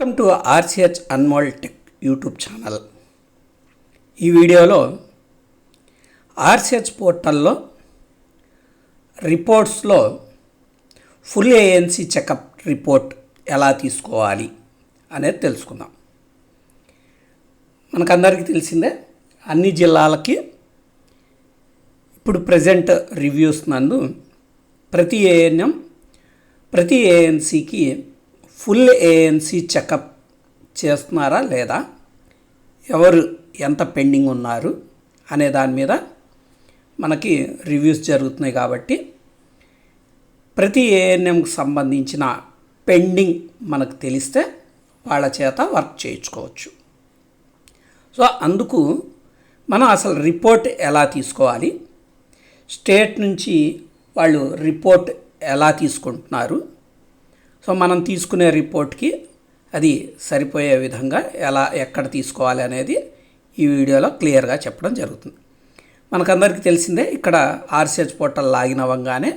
Welcome to RCH Anmol tech YouTube channel ఈ వీడియోలో RCH పోర్టల్లో రిపోర్ట్స్లో ఫుల్ ఏఎన్సీ చెకప్ రిపోర్ట్ ఎలా తీసుకోవాలి అనేది తెలుసుకుందాం. మనకందరికీ తెలిసిందే అన్ని జిల్లాలకి ఇప్పుడు ప్రజెంట్ రివ్యూస్ నందు ప్రతి ఏఎన్ఎం ప్రతి ఏఎన్సీకి ఫుల్ ఏఎన్సీ చెకప్ చేస్తున్నారా లేదా? ఎవరు ఎంత పెండింగ్ ఉన్నారు? అనే దాని మీద మనకి రివ్యూస్ జరుగుతున్నాయి కాబట్టి ప్రతి ఏఎన్ఎంకి సంబంధించిన పెండింగ్ మనకు తెలిస్తే వాళ్ళ చేత వర్క్ చేయించుకోవచ్చు. సో అందుకు మనం అసలు రిపోర్ట్ ఎలా తీసుకోవాలి? స్టేట్ నుంచి వాళ్ళు రిపోర్ట్ ఎలా తీసుకుంటున్నారు? సో మనం తీసుకునే రిపోర్ట్కి అది సరిపోయే విధంగా ఎలా ఎక్కడ తీసుకోవాలి అనేది ఈ వీడియోలో క్లియర్గా చెప్పడం జరుగుతుంది. మనకందరికీ తెలిసిందే ఇక్కడ ఆర్సిహెచ్ పోర్టల్ లాగిన్ అవ్వగానే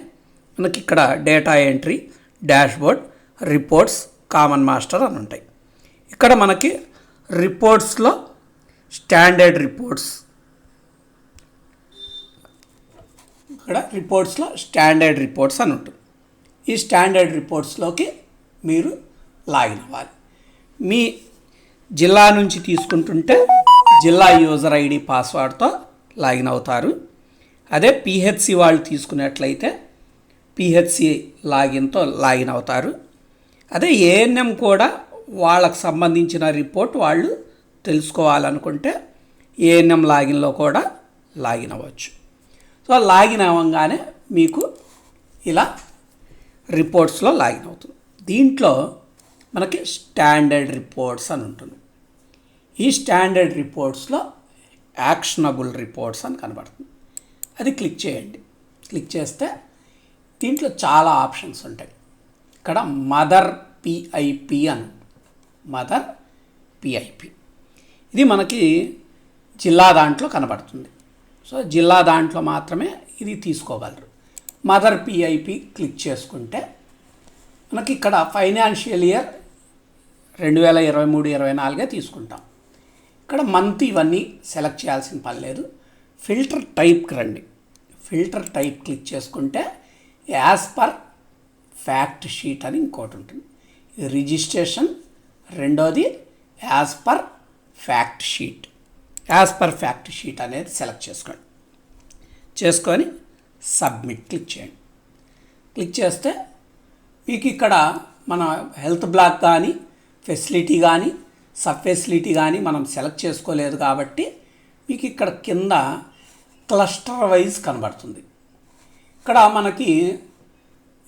మనకి ఇక్కడ data entry dashboard reports common master అని ఉంటాయి. ఇక్కడ మనకి రిపోర్ట్స్లో స్టాండర్డ్ రిపోర్ట్స్ ఇక్కడ రిపోర్ట్స్లో స్టాండర్డ్ రిపోర్ట్స్ అని ఉంటుంది. ఈ స్టాండర్డ్ రిపోర్ట్స్లోకి మీరు లాగిన్ అవ్వాలి. మీ జిల్లా నుంచి తీసుకుంటుంటే జిల్లా యూజర్ ఐడి పాస్వర్డ్తో లాగిన్ అవుతారు. అదే పిహెచ్సి వాళ్ళు తీసుకున్నట్లయితే పిహెచ్సి లాగిన్తో లాగిన్ అవుతారు. అదే ఏఎన్ఎం కూడా వాళ్ళకు సంబంధించిన రిపోర్ట్ వాళ్ళు తెలుసుకోవాలనుకుంటే ఏఎన్ఎం లాగిన్లో కూడా లాగిన్ అవ్వచ్చు. సో లాగిన్ అవ్వగానే మీకు ఇలా రిపోర్ట్స్లో లాగిన్ అవుతుంది. దీంట్లో మనకి స్టాండర్డ్ రిపోర్ట్స్ అని ఉంటుంది. ఈ స్టాండర్డ్ రిపోర్ట్స్లో యాక్షనబుల్ రిపోర్ట్స్ అని కనబడుతుంది. అది క్లిక్ చేయండి. క్లిక్ చేస్తే దీంట్లో చాలా ఆప్షన్స్ ఉంటాయి. ఇక్కడ మదర్ పిఐపి అని మదర్ పిఐపి ఇది మనకి జిల్లా దాంట్లో కనబడుతుంది. సో జిల్లా దాంట్లో మాత్రమే ఇది తీసుకోగలరు. మదర్ పిఐపి క్లిక్ చేసుకుంటే మనకి ఇక్కడ ఫైనాన్షియల్ ఇయర్ రెండు వేల ఇరవై మూడు ఇరవై నాలుగే తీసుకుంటాం. ఇక్కడ మంత్ ఇవన్నీ సెలెక్ట్ చేయాల్సిన పని లేదు. ఫిల్టర్ టైప్కి రండి. ఫిల్టర్ టైప్ క్లిక్ చేసుకుంటే యాజ్ పర్ ఫ్యాక్ట్ షీట్ అని ఇంకోటి ఉంటుంది. రిజిస్ట్రేషన్. రెండోది as per fact sheet. As per fact sheet అనేది సెలెక్ట్ చేసుకోండి. చేసుకొని సబ్మిట్ క్లిక్ చేయండి. క్లిక్ చేస్తే మీకు ఇక్కడ మన హెల్త్ బ్లాక్ కానీ ఫెసిలిటీ కానీ సబ్ ఫెసిలిటీ కానీ మనం సెలెక్ట్ చేసుకోలేదు కాబట్టి మీకు ఇక్కడ కింద క్లస్టర్ వైజ్ కనబడుతుంది. ఇక్కడ మనకి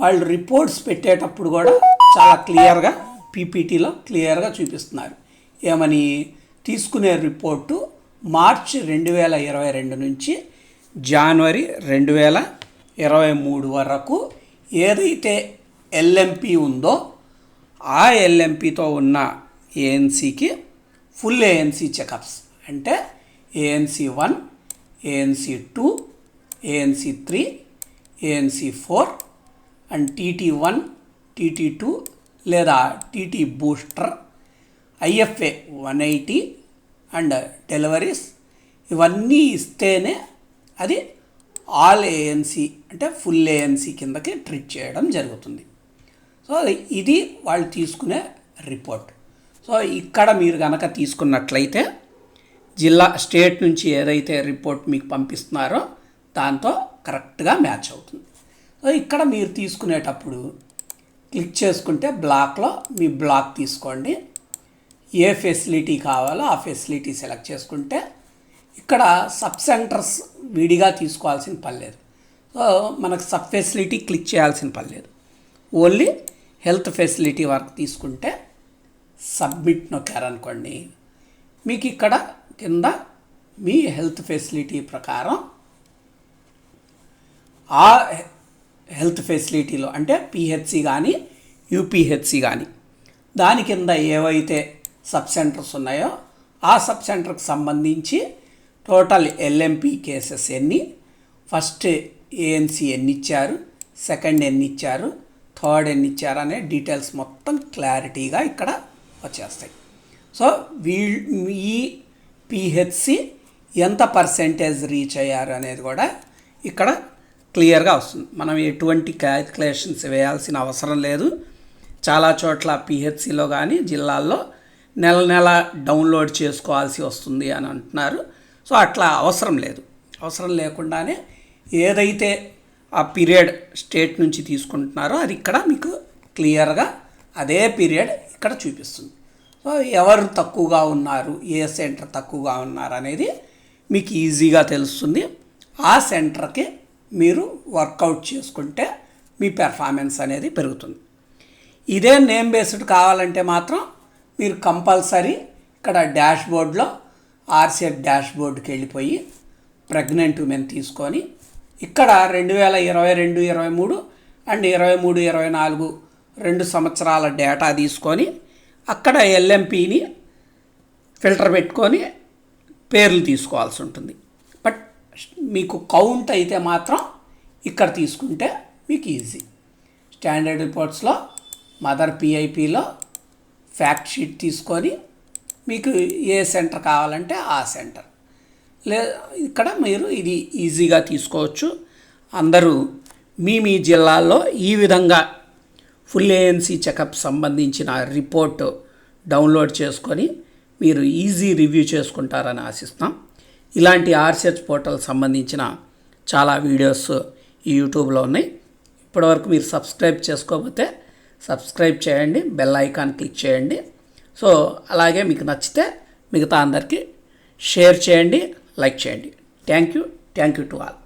వాళ్ళు రిపోర్ట్స్ పెట్టేటప్పుడు కూడా చాలా క్లియర్గా పీపీటీలో క్లియర్గా చూపిస్తున్నారు. ఏమని తీసుకునే రిపోర్టు మార్చి రెండు వేల ఇరవై రెండు నుంచి జనవరి రెండు వేల ఇరవై మూడు వరకు ఏదైతే ఎల్ఎంపి ఉందో ఆ ఎల్ఎంపితో ఉన్న ఏఎన్సీకి ఫుల్ ఏఎన్సీ చెకప్స్. అంటే ANC one ANC two ANC three ANC four and TT one TT two లేదా TT booster IFA one eighty and deliveries ఇవన్నీ ఇస్తేనే అది ఆల్ ఏఎన్సీ అంటే ఫుల్ ఏఎన్సీ కిందకి ట్రీట్ చేయడం జరుగుతుంది. సో ఇది వాళ్ళు తీసుకునే రిపోర్ట్ సో ఇక్కడ మీరు కనుక తీసుకున్నట్లయితే జిల్లా స్టేట్ నుంచి ఏదైతే రిపోర్ట్ మీకు పంపిస్తున్నారో దాంతో కరెక్ట్గా మ్యాచ్ అవుతుంది. సో ఇక్కడ మీరు తీసుకునేటప్పుడు క్లిక్ చేసుకుంటే బ్లాక్లో మీ బ్లాక్ తీసుకోండి. ఏ ఫెసిలిటీ కావాలో ఆ ఫెసిలిటీ సెలెక్ట్ చేసుకుంటే ఇక్కడ సబ్ సెంటర్స్ విడిగా తీసుకోవాల్సిన పని లేదు. సో మనకు సబ్ ఫెసిలిటీ క్లిక్ చేయాల్సిన పని లేదు. ఓన్లీ హెల్త్ ఫెసిలిటీ వరకు తీసుకుంటే సబ్మిట్ నొక్కారనుకోండి మీకు ఇక్కడ కింద మీ హెల్త్ ఫెసిలిటీ ప్రకారం ఆ హెల్త్ ఫెసిలిటీలో అంటే పిహెచ్సి కానీ యూపీహెచ్సి కానీ దాని కింద ఏవైతే సబ్ సెంటర్స్ ఉన్నాయో ఆ సబ్ సెంటర్కి సంబంధించి టోటల్ ఎల్ఎంపి కేసెస్ ఎన్ని? ఫస్ట్ ఏఎన్సీ ఎన్ని ఇచ్చారు సెకండ్ ఎన్ని ఇచ్చారు థర్డ్ ఎన్ని ఇచ్చారు అనే డీటెయిల్స్ మొత్తం క్లారిటీగా ఇక్కడ వచ్చేస్తాయి. సో వీ ఈ పిహెచ్సి ఎంత పర్సెంటేజ్ రీచ్ అయ్యారు అనేది కూడా ఇక్కడ క్లియర్గా వస్తుంది. మనం ఎటువంటి క్యాల్కులేషన్స్ వేయాల్సిన అవసరం లేదు. చాలా చోట్ల పిహెచ్సిలో కానీ జిల్లాల్లో నెల నెల డౌన్లోడ్ చేసుకోవాల్సి వస్తుంది అని అంటున్నారు. సో అట్లా అవసరం లేదు. అవసరం లేకుండానే ఏదైతే ఆ పీరియడ్ స్టేట్ నుంచి తీసుకుంటున్నారో అది ఇక్కడ మీకు క్లియర్గా అదే పీరియడ్ ఇక్కడ చూపిస్తుంది. సో ఎవరు తక్కువగా ఉన్నారు ఏ సెంటర్ తక్కువగా ఉన్నారు అనేది మీకు ఈజీగా తెలుస్తుంది. ఆ సెంటర్కి మీరు వర్కౌట్ చేసుకుంటే మీ పెర్ఫార్మెన్స్ అనేది పెరుగుతుంది. ఇదే నేమ్ బేస్డ్ కావాలంటే మాత్రం మీరు కంపల్సరీ ఇక్కడ డాష్ బోర్డ్లో ఆర్సెట్ డాష్ బోర్డుకి వెళ్ళిపోయి ప్రెగ్నెంట్ ఉమెన్ తీసుకొని ఇక్కడ రెండు వేల ఇరవై రెండు ఇరవై మూడు అండ్ ఇరవై మూడు ఇరవై నాలుగు రెండు సంవత్సరాల డేటా తీసుకొని అక్కడ ఎల్ఎంపీని ఫిల్టర్ పెట్టుకొని పేర్లు తీసుకోవాల్సి ఉంటుంది. బట్ మీకు కౌంట్ అయితే మాత్రం ఇక్కడ తీసుకుంటే మీకు ఈజీ. స్టాండర్డ్ రిపోర్ట్స్లో మదర్ పిఐపిలో ఫ్యాక్ట్ షీట్ తీసుకొని మీకు ఏ సెంటర్ కావాలంటే ఆ సెంటర్. లే ఇక్కడ మీరు ఇది ఈజీగా తీసుకోవచ్చు. అందరూ మీ మీ జిల్లాల్లో ఈ విధంగా ఫుల్ ఏఎన్సీ చెకప్ సంబంధించిన రిపోర్ట్ డౌన్లోడ్ చేసుకొని మీరు ఈజీ రివ్యూ చేసుకుంటారని ఆశిస్తాం ఇలాంటి ఆర్సెచ్ పోర్టల్ సంబంధించిన చాలా వీడియోస్ ఈ యూట్యూబ్లో ఉన్నాయి. ఇప్పటివరకు మీరు సబ్స్క్రైబ్ చేసుకోకపోతే సబ్స్క్రైబ్ చేయండి బెల్ ఐకాన్ క్లిక్ చేయండి. సో అలాగే మీకు నచ్చితే మిగతా అందరికీ షేర్ చేయండి లైక్ చేయండి. Thank you thank you to all